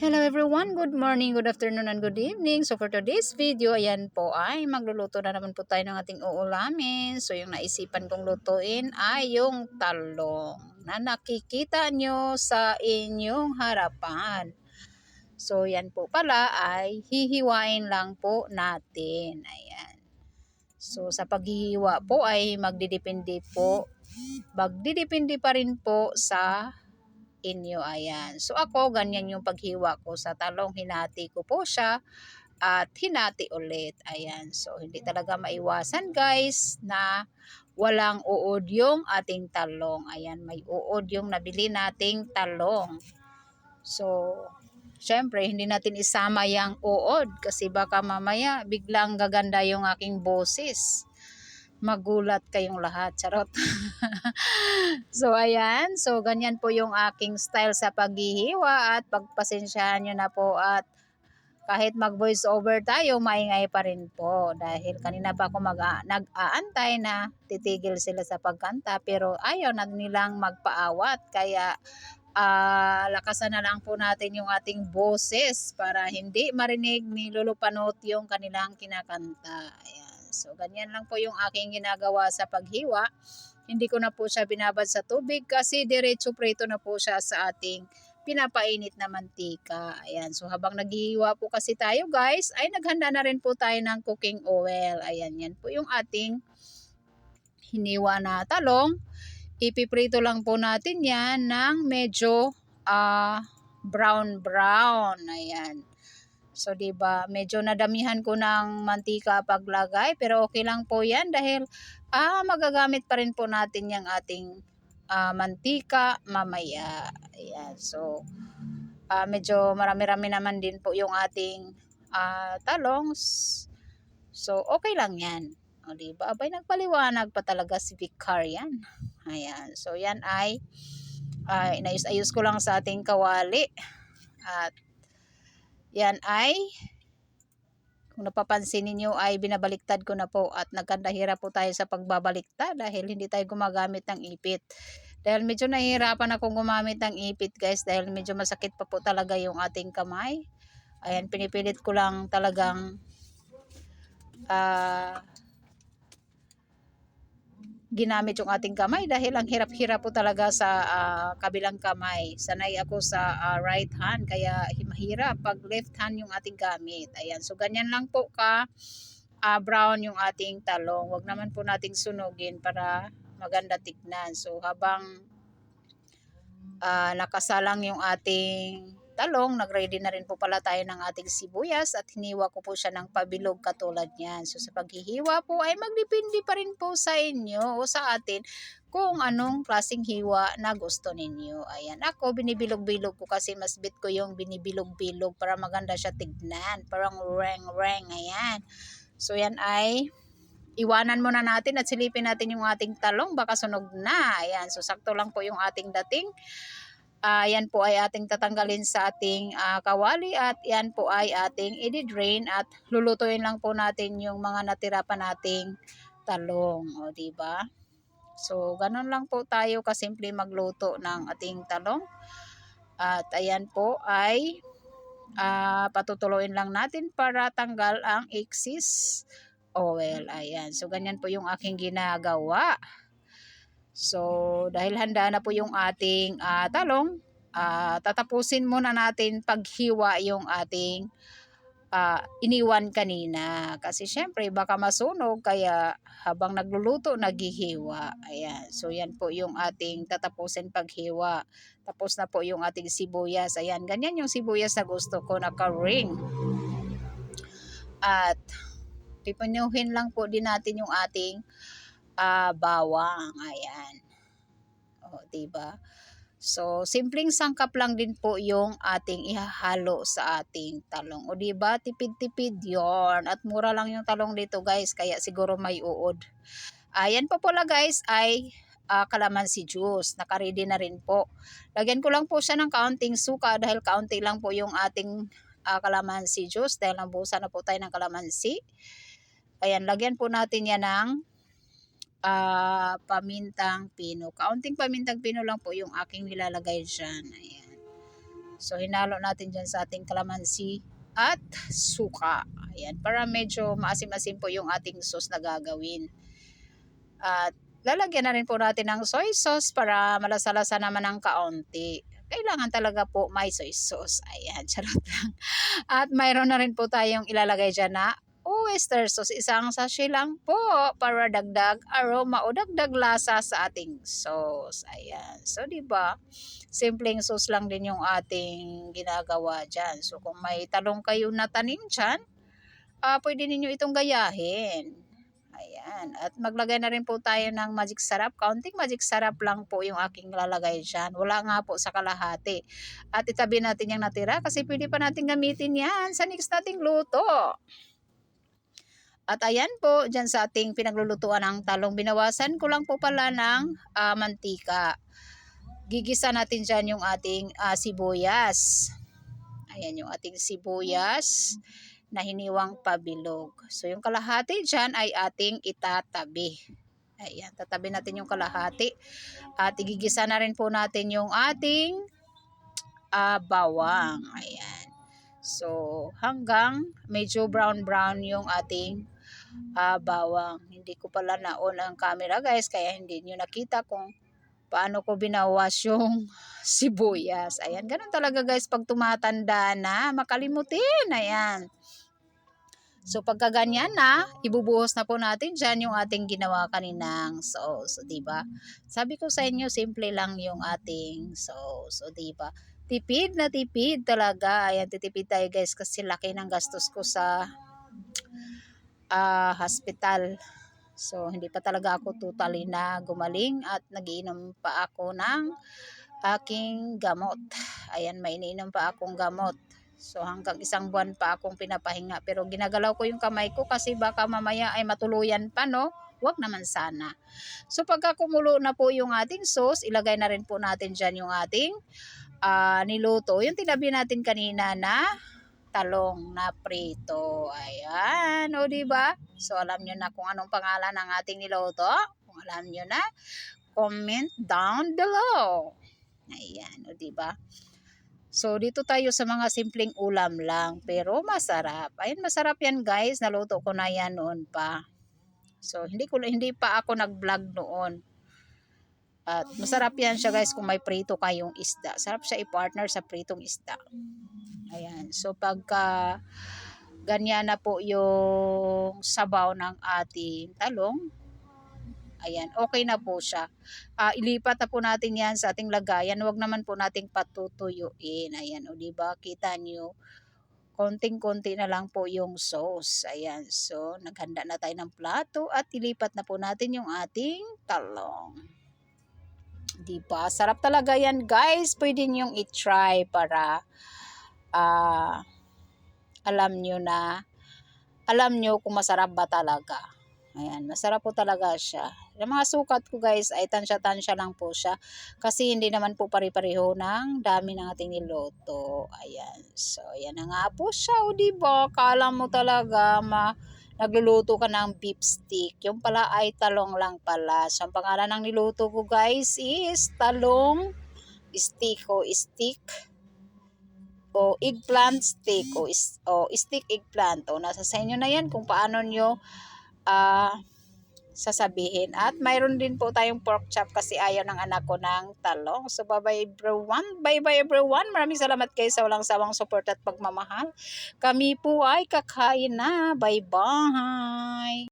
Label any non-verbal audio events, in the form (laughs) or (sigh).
Hello everyone, good morning, good afternoon, and good evening. So for today's video, ayan po ay magluluto na naman po tayo ng ating uulamin. So yung naisipan kong lutuin ay yung talong na nakikita nyo sa inyong harapan. So yan po pala ay hihiwain lang po natin. Ayan. So sa paghihiwa po ay magdidepende po, magdidepende pa rin po sa inyo. Ayan. So ako, ganyan yung paghiwa ko sa talong. Hinati ko po siya at hinati ulit. Ayan. So hindi talaga maiwasan guys na walang uod yung ating talong. Ayan. May uod yung nabili nating talong. So, syempre, hindi natin isama yung uod kasi baka mamaya biglang gaganda yung aking boses magulat kayong lahat. Charot. (laughs) so, ayan. So, ganyan po yung aking style sa paghihiwa at pagpasensyahan nyo na po at kahit mag-voice over tayo, maingay pa rin po. Dahil kanina pa ako mag nag-aantay na titigil sila sa pagkanta pero ayaw na nilang magpaawat. Kaya uh, lakasan na lang po natin yung ating boses para hindi marinig ni Lolo Panot yung kanilang kinakanta. Ayan. So, ganyan lang po yung aking ginagawa sa paghiwa. Hindi ko na po siya binabad sa tubig kasi diretso preto na po siya sa ating pinapainit na mantika. Ayan. So, habang naghihiwa po kasi tayo guys, ay naghanda na rin po tayo ng cooking oil. Ayan. Yan po yung ating hiniwa na talong. Ipiprito lang po natin yan ng medyo uh, brown brown. Ayan. So, 'di ba, medyo nadamihan ko ng mantika paglagay, pero okay lang po 'yan dahil ah magagamit pa rin po natin 'yang ating ah, mantika mamaya. Ayan. So, ah, medyo marami-rami naman din po yung ating ah, talongs. So, okay lang 'yan. O, 'di ba? Abay nagpaliwanag pa talaga si Vicarian. Ayan. So, 'yan ay ay inayos-ayos ko lang sa ating kawali. At yan ay, kung napapansin ninyo ay binabaliktad ko na po at nagkandahira po tayo sa pagbabaliktad dahil hindi tayo gumagamit ng ipit. Dahil medyo nahihirapan akong gumamit ng ipit guys dahil medyo masakit pa po talaga yung ating kamay. Ayan, pinipilit ko lang talagang uh, ginamit yung ating kamay dahil ang hirap-hirap po talaga sa uh, kabilang kamay. Sanay ako sa uh, right hand kaya mahirap pag left hand yung ating gamit. Ayan, so ganyan lang po ka uh, brown yung ating talong. Huwag naman po nating sunugin para maganda tignan. So habang uh, nakasalang yung ating talong, nagready na rin po pala tayo ng ating sibuyas at hiniwa ko po siya ng pabilog katulad niyan. So sa paghihiwa po ay magdepende pa rin po sa inyo o sa atin kung anong klaseng hiwa na gusto ninyo. Ayan, ako binibilog-bilog ko kasi mas bit ko yung binibilog-bilog para maganda siya tignan. Parang reng-reng, ayan. So yan ay iwanan muna natin at silipin natin yung ating talong baka sunog na. Ayan, so sakto lang po yung ating dating uh, yan po ay ating tatanggalin sa ating uh, kawali at yan po ay ating i-drain at lulutuin lang po natin yung mga natira pa nating talong. O, di ba? So, ganun lang po tayo kasimple magluto ng ating talong. At ayan po ay uh, patutuloyin lang natin para tanggal ang excess oil. Ayan. So, ganyan po yung aking ginagawa. So, dahil handa na po yung ating uh, talong, uh, tatapusin muna natin paghiwa yung ating uh, iniwan kanina. Kasi syempre, baka masunog, kaya habang nagluluto, naghihiwa. Ayan. So, yan po yung ating tatapusin paghiwa. Tapos na po yung ating sibuyas. Ayan, ganyan yung sibuyas na gusto ko, naka-ring. At, pipunyuhin lang po din natin yung ating uh, bawang. Ayan. O, diba? So, simpleng sangkap lang din po yung ating ihahalo sa ating talong. O, diba? Tipid-tipid yon At mura lang yung talong dito, guys. Kaya siguro may uod. Ayan po pala, guys, ay uh, kalamansi juice. Nakaready na rin po. Lagyan ko lang po siya ng kaunting suka dahil kaunti lang po yung ating uh, kalamansi juice dahil nabusan na po tayo ng kalamansi. Ayan, lagyan po natin yan ng uh, pamintang pino. Kaunting pamintang pino lang po yung aking nilalagay dyan. Ayan. So, hinalo natin dyan sa ating kalamansi at suka. Ayan, para medyo maasim-asim po yung ating sauce na gagawin. At lalagyan na rin po natin ng soy sauce para malasa-lasa naman ng kaunti. Kailangan talaga po may soy sauce. Ayan, (laughs) charot lang. At mayroon na rin po tayong ilalagay dyan na oyster sauce. Isang sachet lang po para dagdag aroma o dagdag lasa sa ating sauce. Ayan. So, di ba? Simpleng sauce lang din yung ating ginagawa dyan. So, kung may talong kayo na tanim dyan, ah pwede ninyo itong gayahin. Ayan. At maglagay na rin po tayo ng magic sarap. Counting magic sarap lang po yung aking lalagay dyan. Wala nga po sa kalahati. At itabi natin yung natira kasi pwede pa natin gamitin yan sa next nating luto. At ayan po, dyan sa ating pinaglulutuan ng talong, binawasan ko lang po pala ng ah, mantika. Gigisa natin dyan yung ating ah, sibuyas. Ayan yung ating sibuyas na hiniwang pabilog. So yung kalahati dyan ay ating itatabi. Ayan, tatabi natin yung kalahati. At igigisa na rin po natin yung ating ah, bawang. Ayan. So hanggang medyo brown-brown yung ating ah, bawang. Hindi ko pala na-on ang camera guys, kaya hindi nyo nakita kung paano ko binawas yung (laughs) sibuyas. Ayan, ganun talaga guys pag tumatanda na, makalimutin. Ayan. So pagka ganyan na, ibubuhos na po natin dyan yung ating ginawa kaninang sauce. O, diba? Sabi ko sa inyo, simple lang yung ating sauce. O diba? Tipid na tipid talaga. Ayan, titipid tayo guys kasi laki ng gastos ko sa ah, hospital. So, hindi pa talaga ako totally na gumaling at nagiinom pa ako ng aking gamot. Ayan, may iniinom pa akong gamot. So, hanggang isang buwan pa akong pinapahinga. Pero ginagalaw ko yung kamay ko kasi baka mamaya ay matuluyan pa, no? Huwag naman sana. So, pagka kumulo na po yung ating sauce, ilagay na rin po natin dyan yung ating ah, niluto. Yung tinabi natin kanina na talong na prito. Ayan, o di ba? So alam niyo na kung anong pangalan ng ating niluto. Kung alam niyo na, comment down below. Ayan, o di ba? So dito tayo sa mga simpleng ulam lang, pero masarap. Ayun, masarap yan guys. Naluto ko na yan noon pa. So hindi ko hindi pa ako nag-vlog noon. At masarap yan siya guys kung may prito kayong isda. Sarap siya i-partner sa pritong isda. Ayan. So pagka ganyan na po yung sabaw ng ating talong, ayan, okay na po siya. Ah, ilipat na po natin yan sa ating lagayan. Huwag naman po nating patutuyuin. Ayan, o diba? Kita nyo, konting-konti na lang po yung sauce. Ayan, so naghanda na tayo ng plato at ilipat na po natin yung ating talong. Diba? Sarap talaga yan guys. Pwede nyong i-try para ah alam nyo na alam nyo kung masarap ba talaga. Ayan, masarap po talaga siya. Yung mga sukat ko guys ay tansya-tansya lang po siya. Kasi hindi naman po pare-pareho ng dami ng ating niloto. Ayan. So, ayan na nga po siya. O diba? Kala mo talaga ma nagluluto ka ng beef stick. Yung pala ay talong lang pala. So, ang pangalan ng niluto ko guys is talong stick o stick o eggplant steak o, is, o stick eggplant. O nasa sa inyo na yan kung paano nyo ah sasabihin. At mayroon din po tayong pork chop kasi ayaw ng anak ko ng talong. So bye bye everyone. Bye bye everyone. Maraming salamat kayo sa walang sawang support at pagmamahal. Kami po ay kakain na. Bye bye